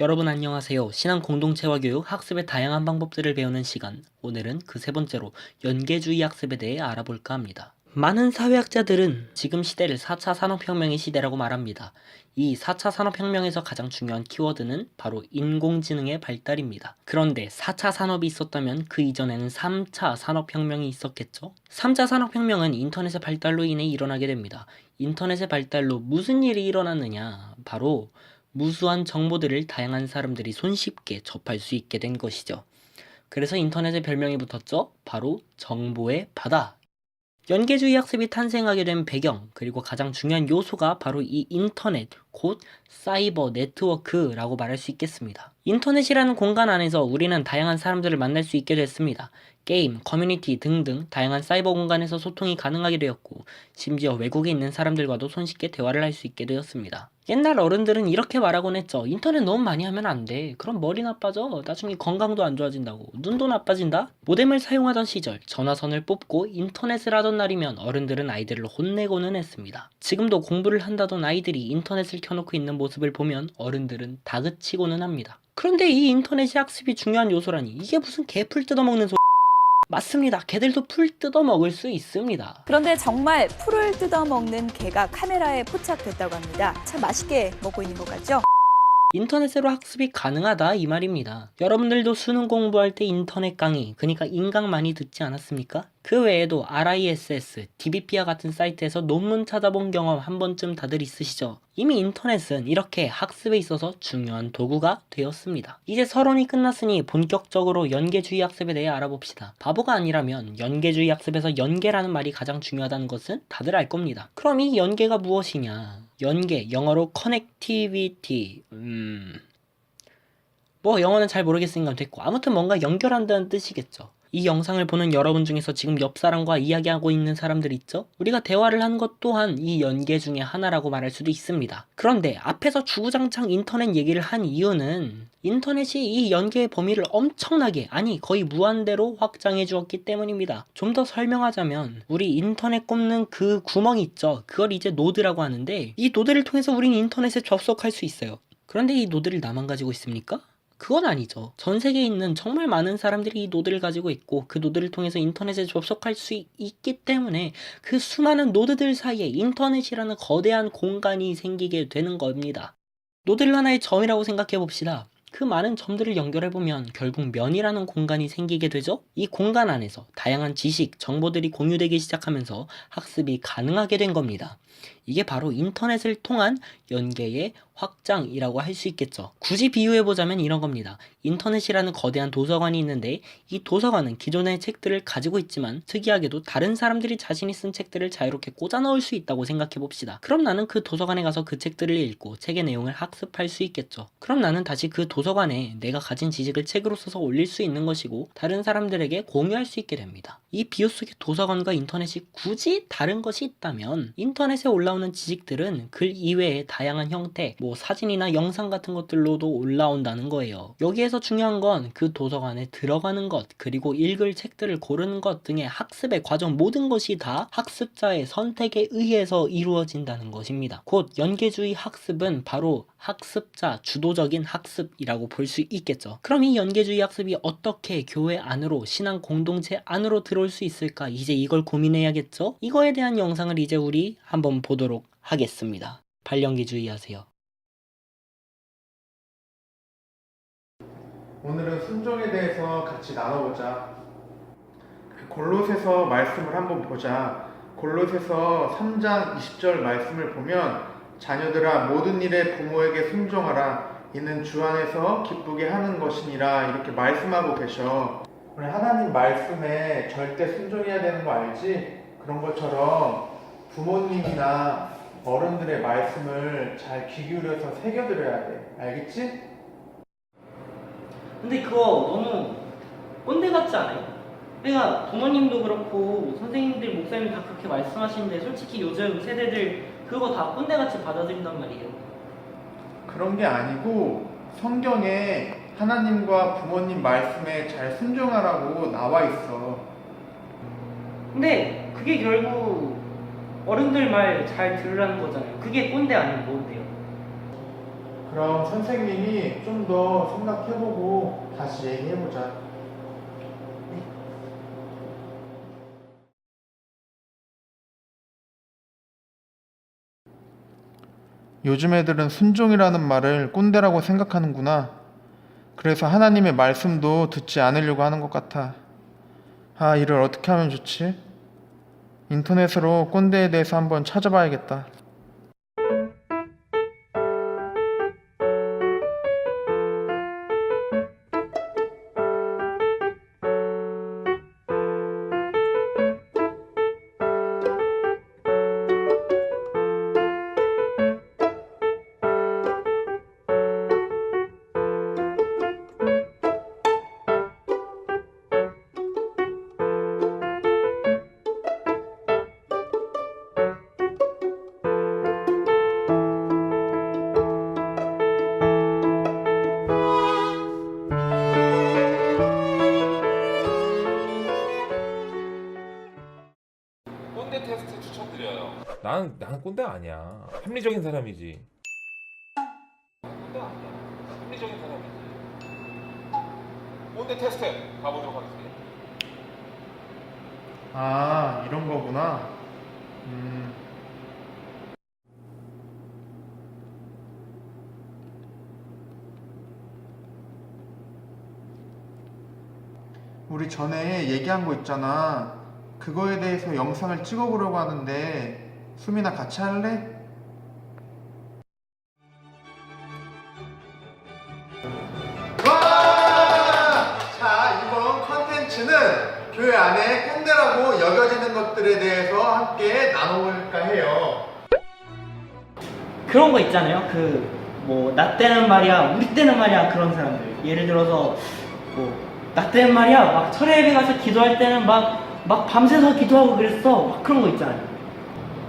여러분 안녕하세요. 신앙 공동체와 교육 학습의 다양한 방법들을 배우는 시간. 오늘은 그 세 번째로 연계주의 학습에 대해 알아볼까 합니다. 많은 사회학자들은 지금 시대를 4차 산업혁명의 시대라고 말합니다. 이 4차 산업혁명에서 가장 중요한 키워드는 바로 인공지능의 발달입니다. 그런데 4차 산업이 있었다면 그 이전에는 3차 산업혁명이 있었겠죠? 3차 산업혁명은 인터넷의 발달로 인해 일어나게 됩니다. 인터넷의 발달로 무슨 일이 일어났느냐? 바로 무수한 정보들을 다양한 사람들이 손쉽게 접할 수 있게 된 것이죠. 그래서 인터넷의 별명이 붙었죠. 바로 정보의 바다. 연계주의 학습이 탄생하게 된 배경, 그리고 가장 중요한 요소가 바로 이 인터넷, 곧 사이버 네트워크라고 말할 수 있겠습니다. 인터넷이라는 공간 안에서 우리는 다양한 사람들을 만날 수 있게 됐습니다. 게임, 커뮤니티 등등 다양한 사이버 공간에서 소통이 가능하게 되었고, 심지어 외국에 있는 사람들과도 손쉽게 대화를 할 수 있게 되었습니다. 옛날 어른들은 이렇게 말하곤 했죠. 인터넷 너무 많이 하면 안 돼. 그럼 머리 나빠져. 나중에 건강도 안 좋아진다고. 눈도 나빠진다. 모뎀을 사용하던 시절 전화선을 뽑고 인터넷을 하던 날이면 어른들은 아이들을 혼내고는 했습니다. 지금도 공부를 한다던 아이들이 인터넷을 켜놓고 있는 모습을 보면 어른들은 다그치고는 합니다. 그런데 이 인터넷이 학습이 중요한 요소라니 이게 무슨 개풀 뜯어먹는 소 맞습니다. 개들도 풀 뜯어먹을 수 있습니다. 그런데 정말 풀을 뜯어먹는 개가 카메라에 포착됐다고 합니다. 참 맛있게 먹고 있는 것 같죠? 인터넷으로 학습이 가능하다 이 말입니다. 여러분들도 수능 공부할 때 인터넷 강의, 그러니까 인강 많이 듣지 않았습니까? 그 외에도 RISS, DBP와 같은 사이트에서 논문 찾아본 경험 한 번쯤 다들 있으시죠? 이미 인터넷은 이렇게 학습에 있어서 중요한 도구가 되었습니다. 이제 서론이 끝났으니 본격적으로 연계주의 학습에 대해 알아봅시다. 바보가 아니라면 연계주의 학습에서 연계라는 말이 가장 중요하다는 것은 다들 알 겁니다. 그럼 이 연계가 무엇이냐? 연계, 영어로 connectivity, 음... 뭐 영어는 잘 모르겠으니까 됐고 아무튼 뭔가 연결한다는 뜻이겠죠. 이 영상을 보는 여러분 중에서 지금 옆 사람과 이야기하고 있는 사람들 있죠? 우리가 대화를 하는 것 또한 이 연계 중에 하나라고 말할 수도 있습니다. 그런데 앞에서 주구장창 인터넷 얘기를 한 이유는 인터넷이 이 연계의 범위를 엄청나게 아니 거의 무한대로 확장해 주었기 때문입니다. 좀 더 설명하자면 우리 인터넷 꼽는 그 구멍이 있죠. 그걸 이제 노드라고 하는데 이 노드를 통해서 우리는 인터넷에 접속할 수 있어요. 그런데 이 노드를 나만 가지고 있습니까? 그건 아니죠. 전 세계에 있는 정말 많은 사람들이 이 노드를 가지고 있고 그 노드를 통해서 인터넷에 접속할 수 있- 있기 때문에 그 수많은 노드들 사이에 인터넷이라는 거대한 공간이 생기게 되는 겁니다. 노드를 하나의 점이라고 생각해 봅시다. 그 많은 점들을 연결해 보면 결국 면이라는 공간이 생기게 되죠. 이 공간 안에서 다양한 지식, 정보들이 공유되기 시작하면서 학습이 가능하게 된 겁니다. 이게 바로 인터넷을 통한 연계의 확장이라고 할 수 있겠죠. 굳이 비유해 보자면 이런 겁니다. 인터넷이라는 거대한 도서관이 있는데 이 도서관은 기존의 책들을 가지고 있지만 특이하게도 다른 사람들이 자신이 쓴 책들을 자유롭게 꽂아 넣을 수 있다고 생각해 봅시다. 그럼 나는 그 도서관에 가서 그 책들을 읽고 책의 내용을 학습할 수 있겠죠. 그럼 나는 다시 그 도서관에 내가 가진 지식을 책으로 써서 올릴 수 있는 것이고 다른 사람들에게 공유할 수 있게 됩니다. 이 비유 속에 도서관과 인터넷이 굳이 다른 것이 있다면 인터넷에 올라오는 지식들은 글 이외의 다양한 형태, 뭐 사진이나 영상 같은 것들로도 올라온다는 거예요. 여기에서 중요한 건 그 도서관에 들어가는 것, 그리고 읽을 책들을 고르는 것 등의 학습의 과정 모든 것이 다 학습자의 선택에 의해서 이루어진다는 것입니다. 곧 연계주의 학습은 바로 학습자 주도적인 학습이라고 볼 수 있겠죠. 그럼 이 연계주의 학습이 어떻게 교회 안으로 신앙 공동체 안으로 들어올 수 있을까? 이제 이걸 고민해야겠죠? 이거에 대한 영상을 이제 우리 한번 보도록 하겠습니다. 발연기주의 하세요. 오늘은 순종에 대해서 같이 나눠보자. 그 골로새서 말씀을 한번 보자. 골로새서 3장 20절 말씀을 보면 자녀들아 모든 일에 부모에게 순종하라. 이는 주 안에서 기쁘게 하는 것이니라 이렇게 말씀하고 계셔. 우리 하나님 말씀에 절대 순종해야 되는 거 알지? 그런 것처럼 부모님이나 어른들의 말씀을 잘 귀 기울여서 새겨들어야 돼. 알겠지? 근데 그거 너무 꼰대 같지 않아요? 그러니까 부모님도 그렇고 선생님들, 목사님 다 그렇게 말씀하시는데 솔직히 요즘 세대들 그거 다 꼰대같이 받아들인단 말이에요. 그런 게 아니고 성경에 하나님과 부모님 말씀에 잘 순종하라고 나와 있어. 근데 그게 결국 어른들 말 잘 들으라는 거잖아요. 그게 꼰대 뭔데요? 그럼 선생님이 좀 더 생각해보고 다시 얘기해보자. 요즘 애들은 순종이라는 말을 꼰대라고 생각하는구나. 그래서 하나님의 말씀도 듣지 않으려고 하는 것 같아. 아, 이를 어떻게 하면 좋지? 인터넷으로 꼰대에 대해서 한번 찾아봐야겠다. 꼰대 테스트 추천드려요. 나는 나는 꼰대 아니야. 합리적인 사람이지. 꼰대 아니야. 합리적인 사람이지. 꼰대 테스트 가보도록 하겠습니다. 아, 이런 거구나. 음. 우리 전에 얘기한 거 있잖아. 그거에 대해서 영상을 찍어보려고 하는데, 수민아 같이 할래? 와! 자, 이번 컨텐츠는 교회 안에 꼰대라고 여겨지는 것들에 대해서 함께 나눠볼까 해요. 그런 거 있잖아요. 그 뭐 나 때는 말이야, 우리 때는 말이야 그런 사람들. 예를 들어서 뭐 나 때는 말이야 막 철회 예배 가서 기도할 때는 막 막 밤새서 기도하고 그랬어. 막 그런 거 있잖아요.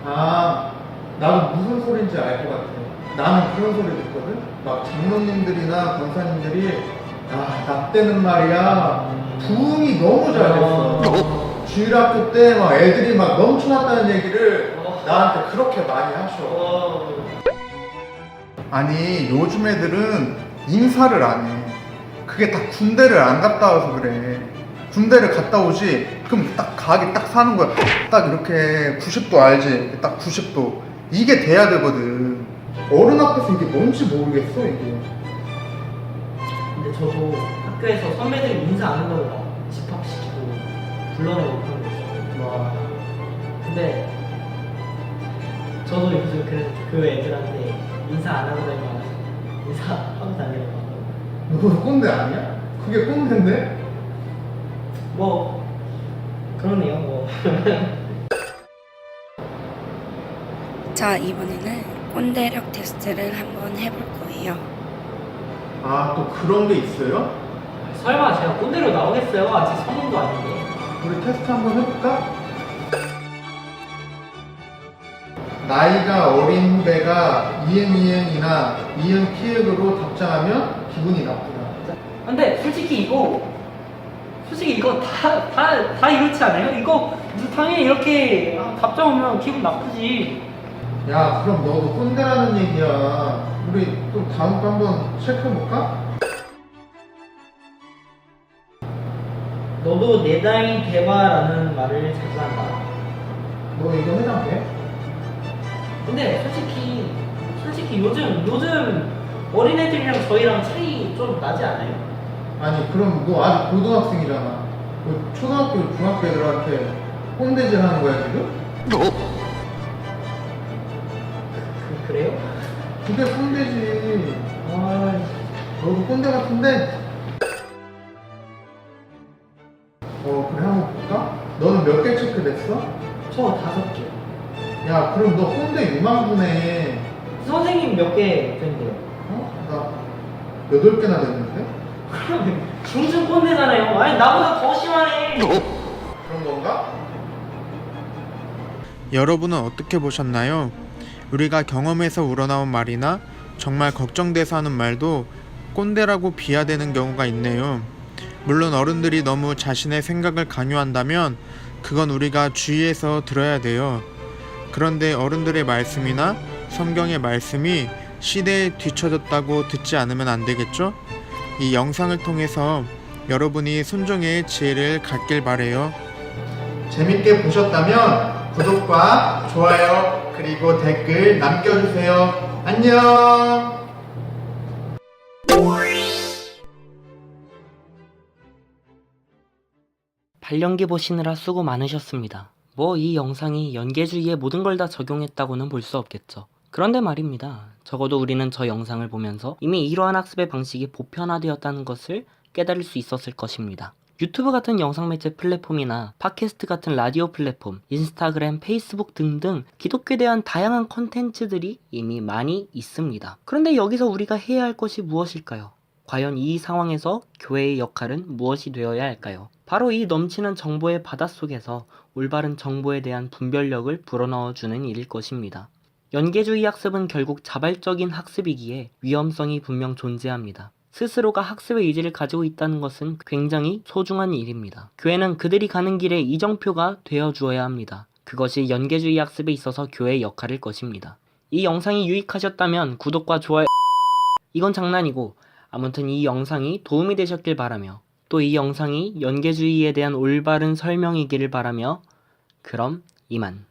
아, 나도 무슨 소린지 알 것 같아. 나는 그런 소리 듣거든? 막 장로님들이나 권사님들이, 아, 나 때는 말이야, 부흥이 너무 잘 됐어. 주일학교 때 막 애들이 막 넘쳐났다는 얘기를 나한테 그렇게 많이 하셔. 어, 아니 요즘 애들은 인사를 안 해. 그게 다 군대를 안 갔다 와서 그래. 군대를 갔다 오지. 그럼 딱 가게 딱 사는 거야. 딱 이렇게 90도 알지? 딱 90도. 이게 돼야 되거든. 어른 앞에서 이게 뭔지 모르겠어 이게. 근데 저도 학교에서 선배들 인사 안 한다고 막 집합시키고 불러내고 그런 거 있어요. 와. 근데 저도 요즘 그래서 그 애들한테 인사 안 하고 다니면 인사하고 다니는 거. 너 꼰대 아니야? 그게 꼰대인데? 뭐 그러네요. 뭐. 자, 이번에는 꼰대력 테스트를 한번 해볼 거예요. 아 또 그런 게 있어요? 설마 제가 꼰대로 나오겠어요? 아직 성인도 아닌데. 우리 테스트 한번 해볼까? 나이가 어린 후배가 이응 이응이나 이응 피응으로 답장하면 기분이 나쁘다. 근데 솔직히 이거 솔직히 이거 다 다 다 이렇지 않아요? 이거 당연히 이렇게 답장 오면 기분 나쁘지. 야, 그럼 너도 꼰대라는 얘기야. 우리 또 다음 거 한번 체크해볼까? 너도 내 나이 대봐라는 말을 자주 한다. 너 이거 해당돼? 근데 솔직히 솔직히 요즘 요즘 어린애들이랑 저희랑 차이 좀 나지 않아요? 아니, 그럼 너 아직 고등학생이잖아. 그 초등학교, 중학교 애들한테 꼰대질 하는 거야, 지금? 그, 그래요? 그게 꼰대지. 아, 너도 꼰대 같은데? 어, 그래, 한번 볼까? 너는 몇 개 체크됐어? 저 다섯 개. 야, 그럼 너 꼰대 유망구네. 선생님 몇 개 된대요? 어? 나 여덟 개나 됐는데? 그러면 중증 꼰대잖아요. 아니 나보다 더 심하네. 그런 건가? 여러분은 어떻게 보셨나요? 우리가 경험에서 우러나온 말이나 정말 걱정돼서 하는 말도 꼰대라고 비하되는 경우가 있네요. 물론 어른들이 너무 자신의 생각을 강요한다면 그건 우리가 주의해서 들어야 돼요. 그런데 어른들의 말씀이나 성경의 말씀이 시대에 뒤처졌다고 듣지 않으면 안 되겠죠? 이 영상을 통해서 여러분이 순종의 지혜를 갖길 바래요. 재밌게 보셨다면 구독과 좋아요 그리고 댓글 남겨주세요. 안녕. 발령기 보시느라 수고 많으셨습니다. 뭐 이 영상이 연계주의에 모든 걸 다 적용했다고는 볼 수 없겠죠. 그런데 말입니다. 적어도 우리는 저 영상을 보면서 이미 이러한 학습의 방식이 보편화되었다는 것을 깨달을 수 있었을 것입니다. 유튜브 같은 영상 매체 플랫폼이나 팟캐스트 같은 라디오 플랫폼, 인스타그램, 페이스북 등등 기독교에 대한 다양한 컨텐츠들이 이미 많이 있습니다. 그런데 여기서 우리가 해야 할 것이 무엇일까요? 과연 이 상황에서 교회의 역할은 무엇이 되어야 할까요? 바로 이 넘치는 정보의 바닷속에서 올바른 정보에 대한 분별력을 불어넣어주는 일일 것입니다. 연계주의 학습은 결국 자발적인 학습이기에 위험성이 분명 존재합니다. 스스로가 학습의 의지를 가지고 있다는 것은 굉장히 소중한 일입니다. 교회는 그들이 가는 길에 이정표가 되어 주어야 합니다. 그것이 연계주의 학습에 있어서 교회의 역할일 것입니다. 이 영상이 유익하셨다면 구독과 좋아요 이건 장난이고 아무튼 이 영상이 도움이 되셨길 바라며 또 이 영상이 연계주의에 대한 올바른 설명이기를 바라며 그럼 이만.